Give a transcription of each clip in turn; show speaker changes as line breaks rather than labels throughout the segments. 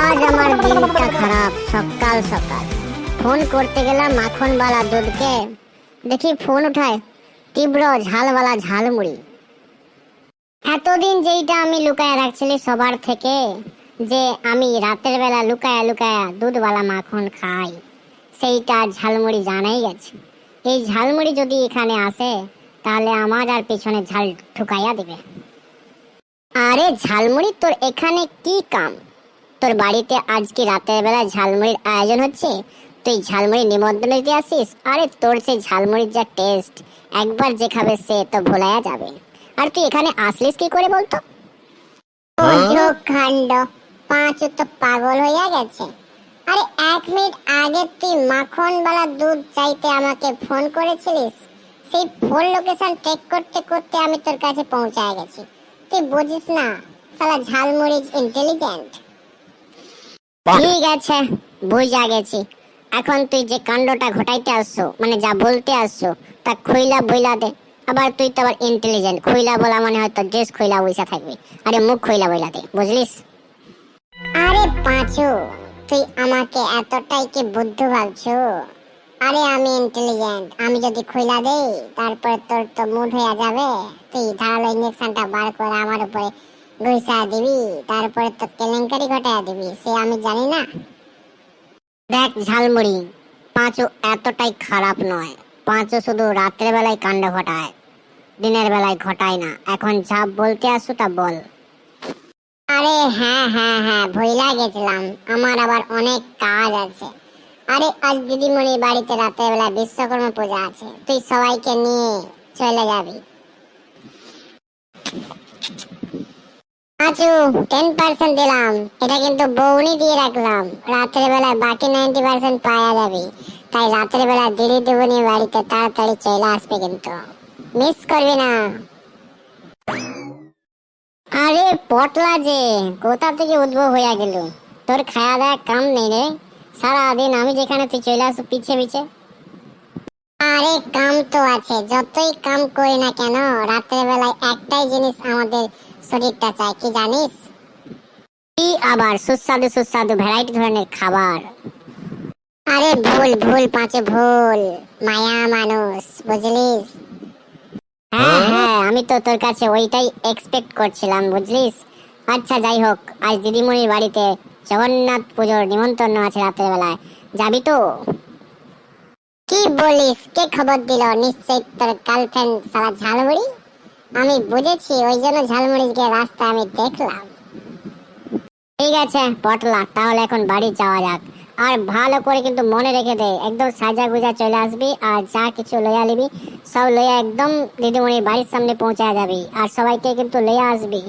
আজ আমার দিনটা খারাপ, সকাল সকাল। ফোন করতে গেলাম মাখনওয়ালা দুধকে। দেখি ফোন উঠায় তীব্র ঝালওয়ালা ঝালমুড়ি। এতদিন যেইটা আমি লুকায় রাখছিলি সবার থেকে, যে আমি রাতের বেলা লুকায়া লুকায়া দুধওয়ালা মাখন খাই, সেইটা ঝালমুড়ি জানাই গেছে। এই ঝালমুড়ি যদি এখানে আসে, তাহলে আমার আর পেছনে ঝাল ঢুকাইয়া দিবে। আরে ঝালমুড়ি তোর এখানে কি কাম? তোর বাড়িতে আজকে রাতের বেলা ঝালমুড়ির আয়োজন হচ্ছে? তুই ঝালমুড়ি নিমন্ত্রণ দিতে আসিস? আরে তোর সেই ঝালমুড়ির যা টেস্ট একবার যে খাবে সে তো ভোলায়া যাবে। আর তুই এখানে আসলিস কি করে বলতো? কাণ্ড পাঁচ তো পাগল হইয়া গেছে। আরে এক মিনিট আগে তুই মাখন বালা দুধ চাইতে আমাকে ফোন করেছিলিস? সেই ফোন লোকেশন ট্রেক করতে করতে আমি তোর কাছে পৌঁছায় গেছি। তুই বুঝিস না সালা ঝালমুড়ি ইন্টেলিজেন্ট ঠিক আছে, বুঝা গেছি। এখন তুই যে কাণ্ডটা ঘটাইতে আসছো মানে যা বলতে আসছো, তা খইলা বইলা দে। আবার তুই তো আবার ইন্টেলিজেন্ট খইলা বলা মানে হয়তো ড্রেস খইলা বইসা থাকবি। আরে মুখ খইলা বইলা দে, বুঝলিস? আরে পাঁচু, তুই আমাকে এতটাই কি বুদ্ধু ভাবছ? আরে আমি ইন্টেলিজেন্ট আমি যদি খইলা দেই, তারপরে তোর তো মুড হয়ে যাবে। তুই ধারালো ইঞ্জেকশনটা বার করে আমার উপরে। ঘুষা দিবি, তারপরে তো কেলেঙ্কারি ঘটায় দিবি, সে আমি জানি না। দেখ ঝালমুড়ি, পাঁচু এতটাই খারাপ নয়। পাঁচু শুধু রাত্রে বেলায় কাণ্ড ঘটায়, দিনের বেলায় ঘটায় না। এখন যা বলতে আসছো তা বল। আরে হ্যাঁ হ্যাঁ হ্যাঁ ভইলা গেছিলাম। আমার আবার অনেক কাজ আছে। আরে আজ দিদিমণির বাড়িতে রাতের বেলা বিশ্বকর্মা পূজা আছে। তুই সবাইকে নিয়ে চলে যাবি। আচু টেন পার্সেন্ট দিলাম। এটা কিন্তু বউনি দিয়ে রাখলাম। রাতের বেলায় বাকি নাইনটি পার্সেন্ট পাওয়া যাবে। তাই রাতের বেলা দিদি দেবনি বাড়িতে তাড়াতাড়ি চলে আসবে কিন্তু। মিস করবি না। আরে পটলা যে, কোথা থেকে উদ্ভব হইয়া গেল? তোর খাওয়া দাওয়া কাম নেই রে। সারাদিন আমি যেখানে তুই চলে আসো পিছে পিছে আরে কাম তো আছে যতই কাম করি না কেন রাতের বেলায় একটাই জিনিস আমাদের শরীরটা চায় কি জানিস? কি আবার সুস্বাদু সুস্বাদু ভ্যারাইটি ধরনের খাবার? আরে ভুল ভুল পাঁচে ভুল মায়া মানুষ বুঝলিস? হ্যাঁ হ্যাঁ? আমি তো তোর কাছে ওইটাই এক্সপেক্ট করছিলাম বুঝলিস? আচ্ছা যাই হোক আজ দিদিমণির বাড়িতে জগন্নাথ পুজোর নিমন্ত্রণ আছে রাতের বেলায় যাবি তো? কি বলিস? কে খবর দিল? নিশ্চয়ই তোর গার্লফ্রেন্ড সারা ঝালমুড়ি? আমি বুঝেছি, ওই জন্য ঝালমুড়িকে রাস্তায় আমি দেখলাম। ঠিক আছে, পটলা, তাহলে এখন বাড়ি যাওয়া যাক। আর ভালো করে কিন্তু মনে রেখে দে, একদম সাজা গুজা চলে আসবি, আর যা কিছু লইয়া নিবি, সব লইয়া একদম দিদিমণির বাড়ির সামনে পৌঁছা যাবি, আর সবাইকে কিন্তু লইয়া আসবি,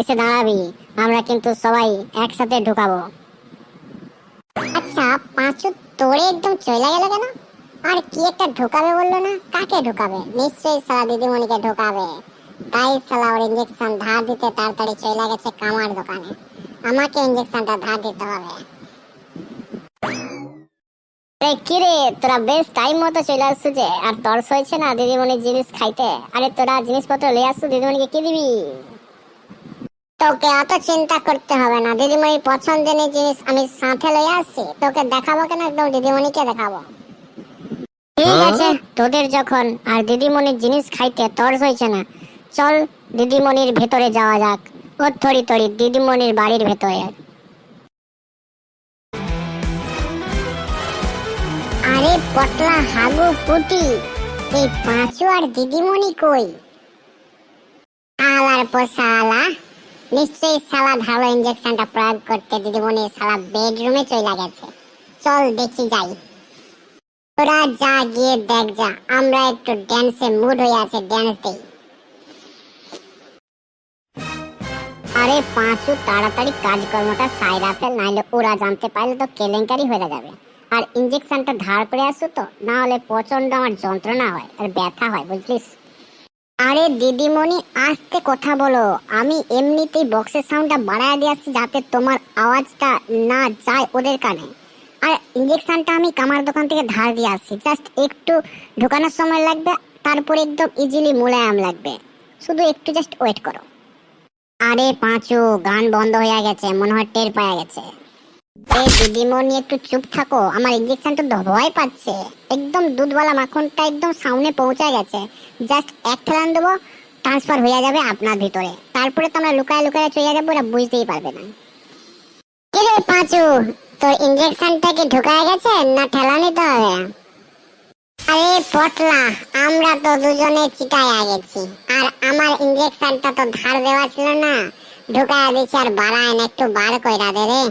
এসে দাঁড়াবি, আমরা কিন্তু সবাই একসাথে ঢুকাবো। আচ্ছা পাঁচু তোরে একদম চলে গেল কেন? আর কি একটা ঢুকাবে বলল না? কাকে ঢুকাবে? নিশ্চয়ই সালা দিদিমণিকে ঢুকাবে। তাই সালা ওর ইঞ্জেকশন ধার দিতে তাড়াতাড়ি চলে গেছে কামার দোকানে। আমাকে ইঞ্জেকশনটা ধার দিতে হবে। কিরে তোরা বেশ টাইম মতো চলে আসছো যে আর তরস হয়েছে না দিদিমণির জিনিস খাইতে? আরে তোরা জিনিসপত্র নিয়ে আসছো দিদিমণিকে কি দিবি? তোকে অত চিন্তা করতে হবে না। দিদিমণির পছন্দের জিনিস আমি সাথে লয়ে আসছি। তোকে দেখাবো কেন? একদম দিদিমণিকে দেখাবো। ঠিক আছে তোদের যখন আর দিদিমণির জিনিস খাইতে তরস হয়েছে না চল দিদিমণির ভেতরে যাওয়া যাক ও থরি থরি দিদিমণির বাড়ির ভেতরে। আরে পটলা হাগু পুটি এই পাঁচু আর দিদিমণি কই? আলার পোষালা নিশ্চয়ই সালা ভালো ইঞ্জেকশনটা প্রয়োগ করতে দিদিমণি সালা বেডরুমে চলে গেছে। চল দেখি যাই। তোরা যা গিয়ে দেখ যা, আমরা একটু ড্যান্সে মুড হয়ে আছে ড্যান্স দেই আরে পাঁচু, তাড়াতাড়ি কাজকর্মটা সাইরা ফেল নাইলে ওরা জানতে পারলে তো কেলেঙ্কারি হয়ে যাবে। আর ইঞ্জেকশনটা ধার করে আসো তো, না হলে প্রচণ্ড আমার যন্ত্রণা হয় আর ব্যথা হয়, বুঝলিস? আরে দিদিমণি, আস্তে কথা বলো। আমি এমনিতেই বক্সের সাউন্ডটা বাড়ায় দিয়েছি যাতে তোমার আওয়াজটা না যায় ওদের কানে। আর ইঞ্জেকশনটা আমি কামার দোকান থেকে ধার দিয়ে আসছি। জাস্ট একটু ঢোকানোর সময় লাগবে, তারপরে একদম ইজিলি মোলায়াম লাগবে। শুধু একটু জাস্ট ওয়েট করো। আরে পাঁচু, গান বন্ধ হয়ে গেছে, মনে হয় টের পাওয়া গেছে। দিদিমণি, একটু চুপ থাকো, আমার ইঞ্জেকশন তো ভয় পাচ্ছে। একদম দুধওয়ালা মাখনটা একদম সামনে পৌঁছে গেছে। জাস্ট এক ঠেলান দেবো ট্রান্সফার হয়ে যাবে আপনার ভিতরে। তারপরে তো আমরা লুকায় লুকায় চলে যাব, ওরা বুঝতেই পারবে না। কিরে পাঁচু তোর ইঞ্জেকশনটা কি ঢুকায় গেছে? না ঠেলা নিতে হবে। আরে পটলা, আমরা তো দুজনে চিটায় গেছি। আর আমার ইঞ্জেকশনটা তো ধার দেওয়া ছিল না। ঢুকায় দিছি আর বাড়ায় না, একটু বার কইরা দে রে।